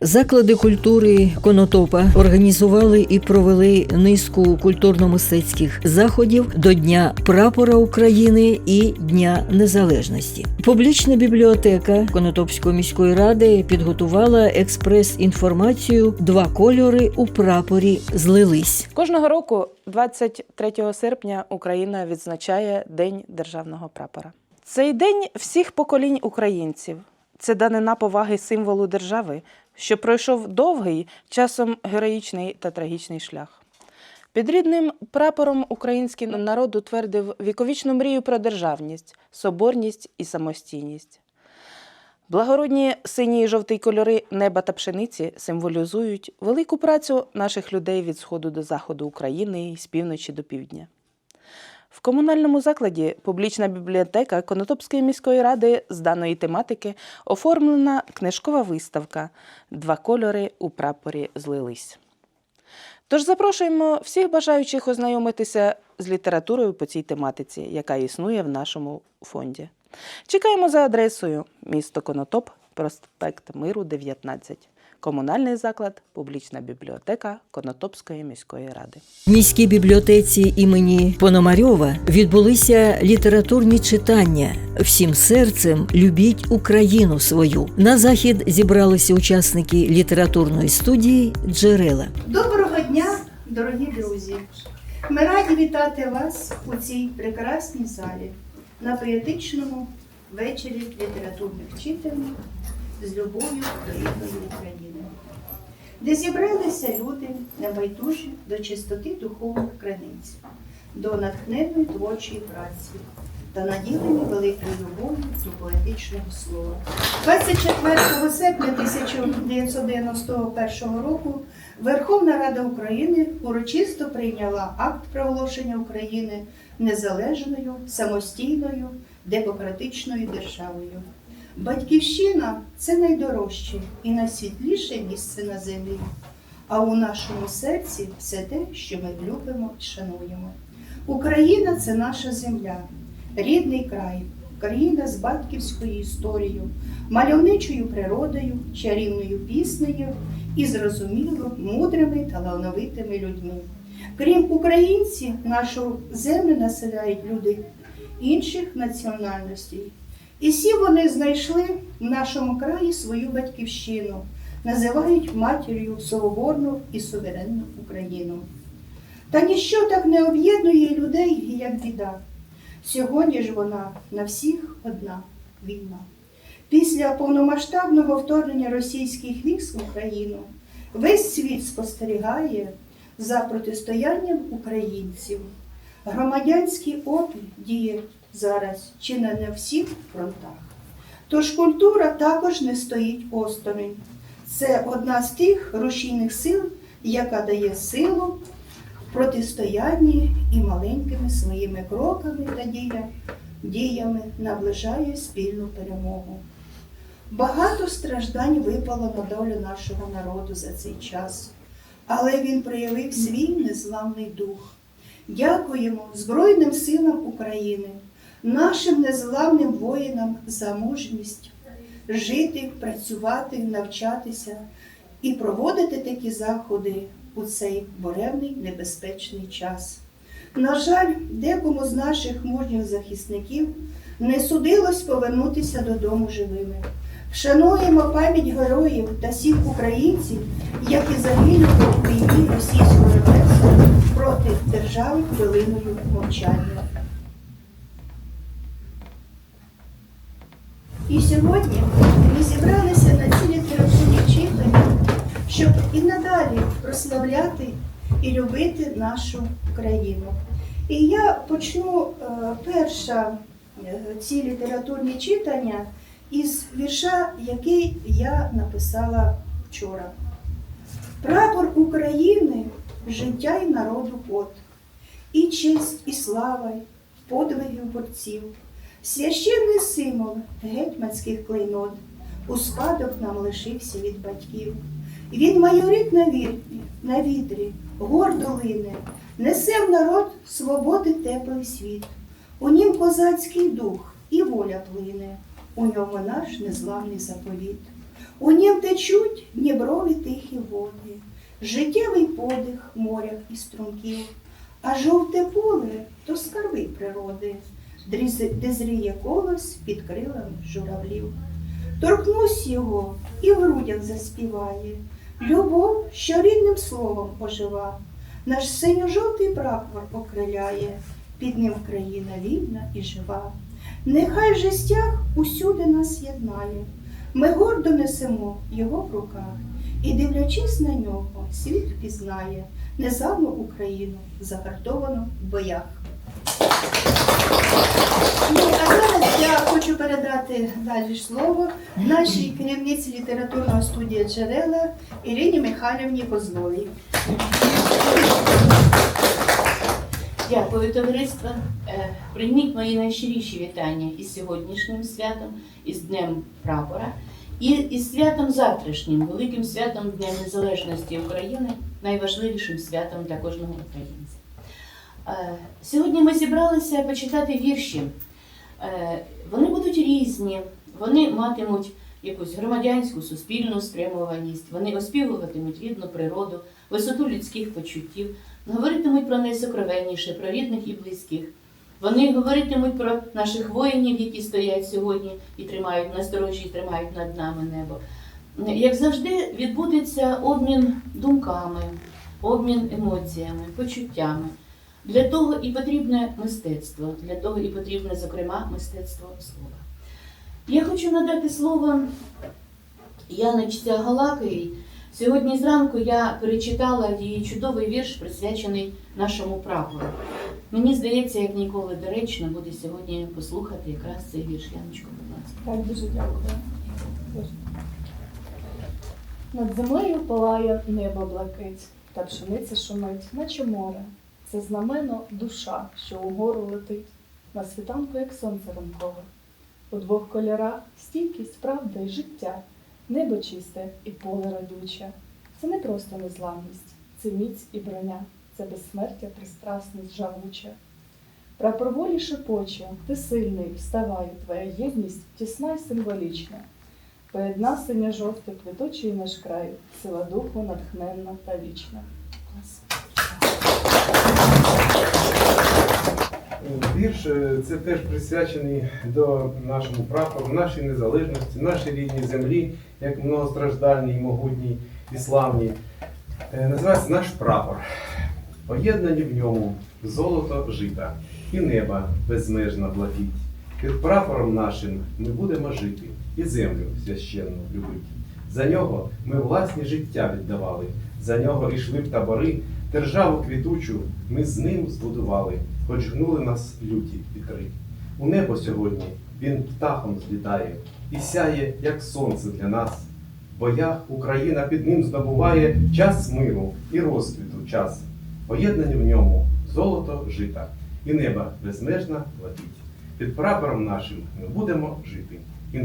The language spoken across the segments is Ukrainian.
Заклади культури Конотопа організували і провели низку культурно-мистецьких заходів до Дня прапора України і Дня Незалежності. Публічна бібліотека Конотопської міської ради підготувала експрес-інформацію Два кольори у прапорі злились. Кожного року, 23 серпня, Україна відзначає День державного прапора. Цей день всіх поколінь українців. Це данина поваги символу держави, що пройшов довгий, часом героїчний та трагічний шлях. Під рідним прапором український народ утвердив віковічну мрію про державність, соборність і самостійність. Благородні сині і жовті кольори неба та пшениці символізують велику працю наших людей від сходу до заходу України і з півночі до півдня. В комунальному закладі публічна бібліотека Конотопської міської ради з даної тематики оформлена книжкова виставка Два кольори у прапорі злились. Тож запрошуємо всіх бажаючих ознайомитися з літературою по цій тематиці, яка існує в нашому фонді. Чекаємо за адресою місто Конотоп, проспект Миру, 19. Комунальний заклад, публічна бібліотека Конотопської міської ради. В міській бібліотеці імені Пономарьова відбулися літературні читання. Всім серцем любіть Україну свою. На захід зібралися учасники літературної студії Джерела. Доброго дня, дорогі друзі! Ми раді вітати вас у цій прекрасній залі на поетичному вечорі літературних читань з любов'ю до рідної України, де зібралися люди небайдужі до чистоти духовних криниць, до натхненної творчої праці та наділені великою любов'ю до поетичного слова. 24 серпня 1991 року Верховна Рада України урочисто прийняла акт проголошення України незалежною, самостійною, демократичною державою. Батьківщина це найдорожче і найсвітліше місце на землі. А у нашому серці все те, що ми любимо і шануємо. Україна це наша земля, рідний край, країна з батьківською історією, мальовничою природою, чарівною піснею і зрозуміло мудрими талановитими людьми. Крім українців, нашу землю населяють люди інших національностей. І всі вони знайшли в нашому краї свою батьківщину, називають матір'ю соборну і суверенну Україну. Та ніщо так не об'єднує людей, як біда. Сьогодні ж вона на всіх одна війна. Після повномасштабного вторгнення російських військ в Україну весь світ спостерігає за протистоянням українців. Громадянський опір діє зараз чи не на всіх фронтах. Тож культура також не стоїть осторонь. Це одна з тих рушійних сил, яка дає силу протистоянні і маленькими своїми кроками та діями наближає спільну перемогу. Багато страждань випало на долю нашого народу за цей час, але він проявив свій незламний дух. Дякуємо Збройним силам України, нашим незламним воїнам за мужність жити, працювати, навчатися і проводити такі заходи у цей буремний небезпечний час. На жаль, декому з наших мужніх захисників не судилось повернутися додому живими. Вшануємо пам'ять героїв та всіх українців, які загинули у війні російського агресора проти держави хвилиною мовчання. І сьогодні ми зібралися на ці літературні читання, щоб і надалі прославляти і любити нашу країну. І я почну е, перша е, ці літературні читання із вірша, який я написала вчора. Прапор України життя й народу пот, і честь, і слава, подвигів борців, священний символ гетьманських клейнот, у спадок нам лишився від батьків. Він майорить на вірні, на вітрі, гордо лине, несе в народ свободи теплий світ. У нім козацький дух і воля плине, у ньому наш незламний заповіт. У нім течуть дніброві тихі води, життєвий подих моря і струмків, а жовте поле то скарби природи, де зріє колос під крилами журавлів. Торкнусь його і в грудях заспіває, любов, що рідним словом ожива, наш синьо-жовтий прапор окриляє, під ним країна вільна і жива. Нехай же стяг усюди нас єднає, ми гордо несемо його в руках, і, дивлячись на нього, світ впізнає незламну Україну, загартовану в боях. Ну, а зараз я хочу передати далі слово нашій керівниці літературного студії Джерела Ірині Михайлівні Козловій. Дякую, товариство. Е, Прийміть мої найщиріші вітання із сьогоднішнім святом, із Днем Прапора, і із святом завтрашнім, великим святом Дня Незалежності України, найважливішим святом для кожного українця. Е, Сьогодні ми зібралися почитати вірші. Е, Вони будуть різні, вони матимуть якусь громадянську, суспільну спрямованість, вони оспівуватимуть рідну природу, висоту людських почуттів, говоритимуть про найсокровенніше, про рідних і близьких. Вони говоритимуть про наших воїнів, які стоять сьогодні і тримають на сторожі, і тримають над нами небо. Як завжди, відбудеться обмін думками, обмін емоціями, почуттями. Для того і потрібне мистецтво, для того і потрібне, зокрема, мистецтво слова. Я хочу надати слово Яночці Галакої. Сьогодні зранку я перечитала її чудовий вірш, присвячений нашому прапору. Мені здається, як ніколи доречно буде сьогодні послухати якраз цей вірш. Яночко, будь ласка. Так, дуже дякую. Над землею палає небо блакить, та пшениця шумить, наче море. Це знамено душа, що угору летить, на світанку, як сонце ранкове. У двох кольорах стійкість, правда і життя, небо чисте і поле радюче. Це не просто незламність, це міць і броня, це безсмертя, пристрасність жагуча. Прапор волі шепоче, ти сильний, вставай, твоя єдність тісна й символічна. Поєдна синя жовте квіточий наш край, сила духу натхненна та вічна. Вірш це теж присвячений до нашому прапору, нашій незалежності, нашій рідній землі, як многостраждальній, могутній і славній. Е, Називається наш прапор. Поєднані в ньому золото жита і неба безмежна блакить. Під прапором нашим ми будемо жити і землю священну любити. За нього ми власні життя віддавали, за нього ішли в табори, державу квітучу ми з ним збудували, хоч гнули нас люті вітри. У небо сьогодні він птахом злітає і сяє, як сонце для нас. В боях Україна під ним здобуває час миру і розквіту час. Поєднані в ньому золото жита і неба безмежна летить. Під прапором нашим ми будемо жити і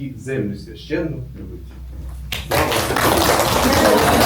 і землю священну любити.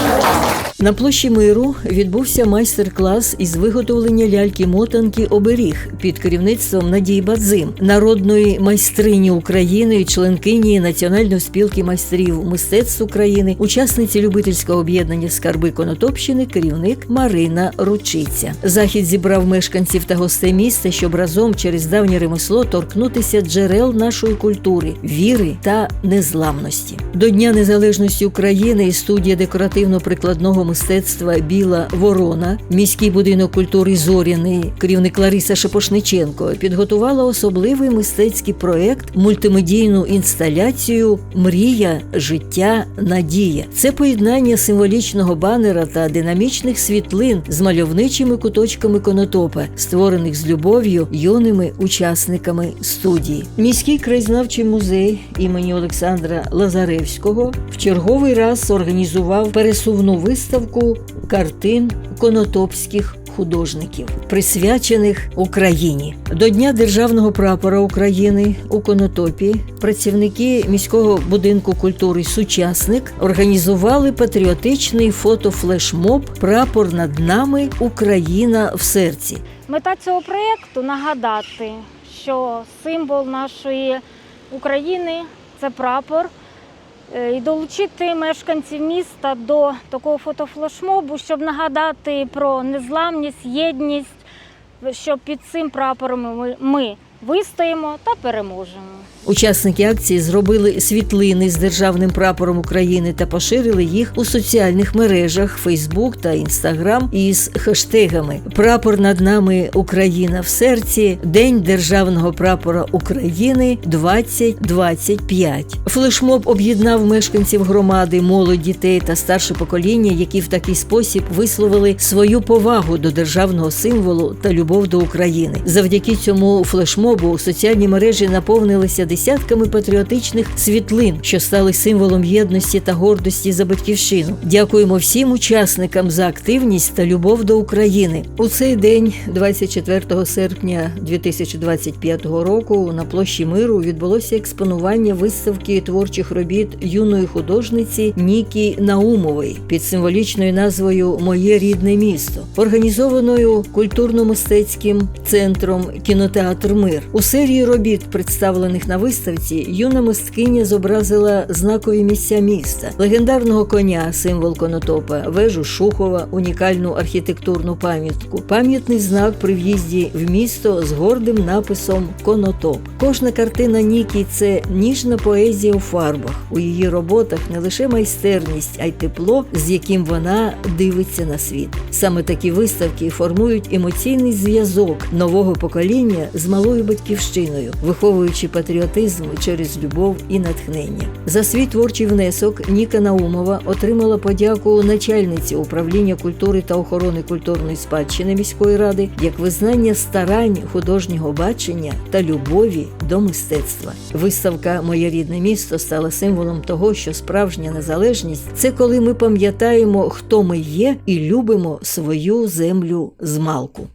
Thank you. На площі миру відбувся майстер-клас із виготовлення ляльки-мотанки Оберіг під керівництвом Надії Бадзим, народної майстрині України, членкині Національної спілки майстрів мистецтв України, учасниці любительського об'єднання Скарби Конотопщини, керівник Марина Ручиця. Захід зібрав мешканців та гостей міста, щоб разом через давнє ремесло торкнутися джерел нашої культури, віри та незламності. До Дня Незалежності України і студія декоративно-прикладного мистецтва Біла Ворона, міський будинок культури Зоряний, керівник Лариса Шепошниченко підготувала особливий мистецький проект, мультимедійну інсталяцію Мрія, життя, надія. Це поєднання символічного банера та динамічних світлин з мальовничими куточками конотопа, створених з любов'ю юними учасниками студії. Міський краєзнавчий музей імені Олександра Лазаревського в черговий раз організував пересувну виставку картин конотопських художників, присвячених Україні. До Дня Державного прапора України у Конотопі працівники міського будинку культури Сучасник організували патріотичний фотофлешмоб Прапор над нами Україна в серці. Мета цього проєкту нагадати, що символ нашої України це прапор. Е, і долучити мешканців міста до такого фотофлешмобу, щоб нагадати про незламність, єдність, що під цим прапором ми, ми вистоїмо та переможемо. Учасники акції зробили світлини з державним прапором України та поширили їх у соціальних мережах Facebook та Instagram із хештегами Прапор над нами Україна в серці, День державного прапора України 2025. Флешмоб об'єднав мешканців громади, молодь, дітей та старше покоління, які в такий спосіб висловили свою повагу до державного символу та любов до України. Завдяки цьому флешмобу соціальні мережі наповнилися десятками патріотичних світлин, що стали символом єдності та гордості за батьківщину. Дякуємо всім учасникам за активність та любов до України. У цей день, 24 серпня 2025 року, на площі миру відбулося експонування виставки творчих робіт юної художниці Нікі Наумової під символічною назвою Моє рідне місто, організованою культурно-мистецьким центром кінотеатр Мир. У серії робіт, представлених на виставці, юна мисткиня зобразила знакові місця міста, легендарного коня, символ конотопа, вежу Шухова, унікальну архітектурну пам'ятку, пам'ятний знак при в'їзді в місто з гордим написом Конотоп. Кожна картина Нікі це ніжна поезія у фарбах. У її роботах не лише майстерність, а й тепло, з яким вона дивиться на світ. Саме такі виставки формують емоційний зв'язок нового покоління з малою батьківщиною, виховуючи патріотизм через любов і натхнення. За свій творчий внесок Ніка Наумова отримала подяку начальниці управління культури та охорони культурної спадщини міської ради як визнання старань художнього бачення та любові до мистецтва. Виставка Моє рідне місто стала символом того, що справжня незалежність це коли ми пам'ятаємо, хто ми є, і любимо свою землю з малку.